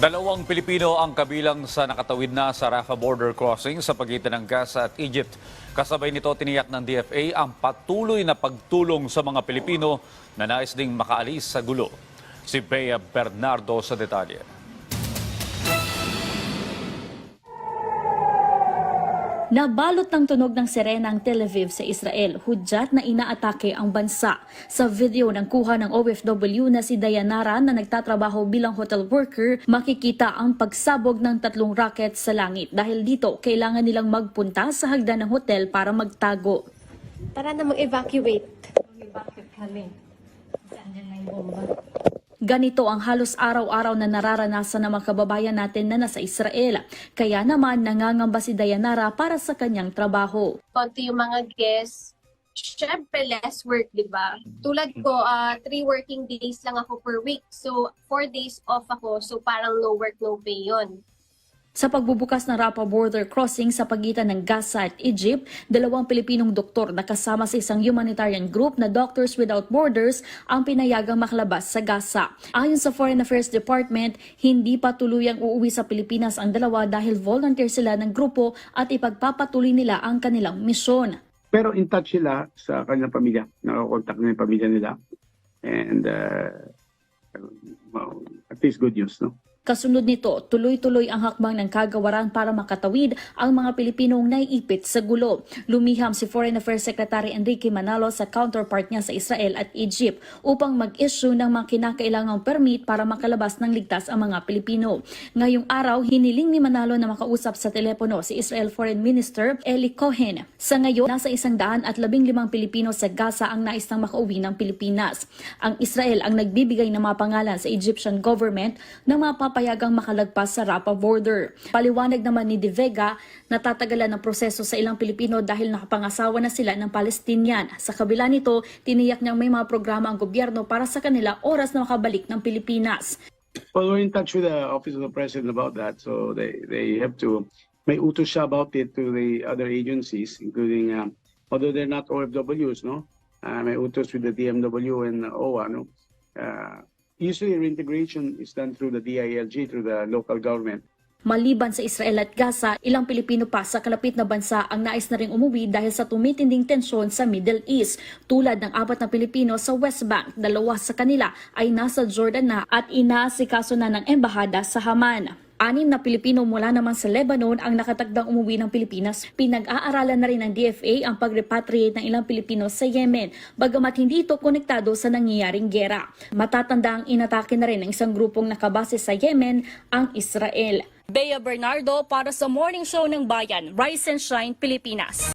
Dalawang Pilipino ang kabilang sa nakatawid na sa Rafah border crossing sa pagitan ng Gaza at Egypt. Kasabay nito tiniyak ng DFA ang patuloy na pagtulong sa mga Pilipino na nais ding makaalis sa gulo. Si Bea Bernardo sa detalye. Nabalot ng tunog ng sirena ang Tel Aviv sa Israel, hudyat na inaatake ang bansa. Sa video ng kuha ng OFW na si Dayanara na nagtatrabaho bilang hotel worker, makikita ang pagsabog ng tatlong rocket sa langit. Dahil dito, kailangan nilang magpunta sa hagdan ng hotel para magtago. Tara na mag-evacuate. Bakit kami? Saan na yung bomba? Ganito ang halos araw-araw na nararanasan ng mga kababayan natin na nasa Israel. Kaya naman nangangamba si Dayanara para sa kanyang trabaho. Konti yung mga guests. Siyempre, less work, di ba? Tulad ko, ah, three working days lang ako per week. So, four days off ako. So, parang no work, no pay yun. Sa pagbubukas ng Rafah border crossing sa pagitan ng Gaza at Egypt, dalawang Pilipinong doktor na kasama sa isang humanitarian group na Doctors Without Borders ang pinayagang makalabas sa Gaza. Ayon sa Foreign Affairs Department, hindi pa tuluyang uuwi sa Pilipinas ang dalawa dahil volunteer sila ng grupo at ipagpapatuloy nila ang kanilang misyon. Pero in touch sila sa kanilang pamilya. Nakakontakt na yung pamilya nila. And uh, well, at least good news, no? Kasunod nito, tuloy-tuloy ang hakbang ng kagawaran para makatawid ang mga Pilipinong naiipit sa gulo. Lumiham si Foreign Affairs Secretary Enrique Manalo sa counterpart niya sa Israel at Egypt upang mag-issue ng mga kinakailangang permit para makalabas ng ligtas ang mga Pilipino. Ngayong araw, hiniling ni Manalo na makausap sa telepono si Israel Foreign Minister Eli Cohen. Sa ngayon, nasa isang daan at labing limang Pilipino sa Gaza ang nais nang makauwi ng Pilipinas. Ang Israel ang nagbibigay ng mga pangalan sa Egyptian government ng mga papayagang makalagpas sa Rafah border. Paliwanag naman ni De Vega na tatagalan ng proseso sa ilang Pilipino dahil nakapangasawa na sila ng Palestinian. Sa kabila nito, tiniyak niyang may mga programa ang gobyerno para sa kanila oras na makabalik ng Pilipinas. Well, we're in touch with the Office of the President about that. So they, they have to, may utos siya about it to the other agencies, including, um, although they're not OFWs, no? Uh, may utos with the DMW and OWA, no? Uh, usually reintegration is done through the DILG, through the local government. Maliban sa Israel at Gaza, ilang Pilipino pa sa kalapit na bansa ang nais na ring umuwi dahil sa tumitinding tensyon sa Middle East. Tulad ng apat na Pilipino sa West Bank, dalawa sa kanila ay nasa Jordan na at inaasikaso na ng embahada sa Haman. Anim na Pilipino mula naman sa Lebanon ang nakatagdang umuwi ng Pilipinas. Pinag-aaralan na rin ng DFA ang pag-repatriate ng ilang Pilipino sa Yemen, bagamat hindi ito konektado sa nangyayaring gera. Matatanda ang inatake na rin ng isang grupong nakabase sa Yemen, ang Israel. Bea Bernardo para sa Morning Show ng Bayan, Rise and Shine, Pilipinas.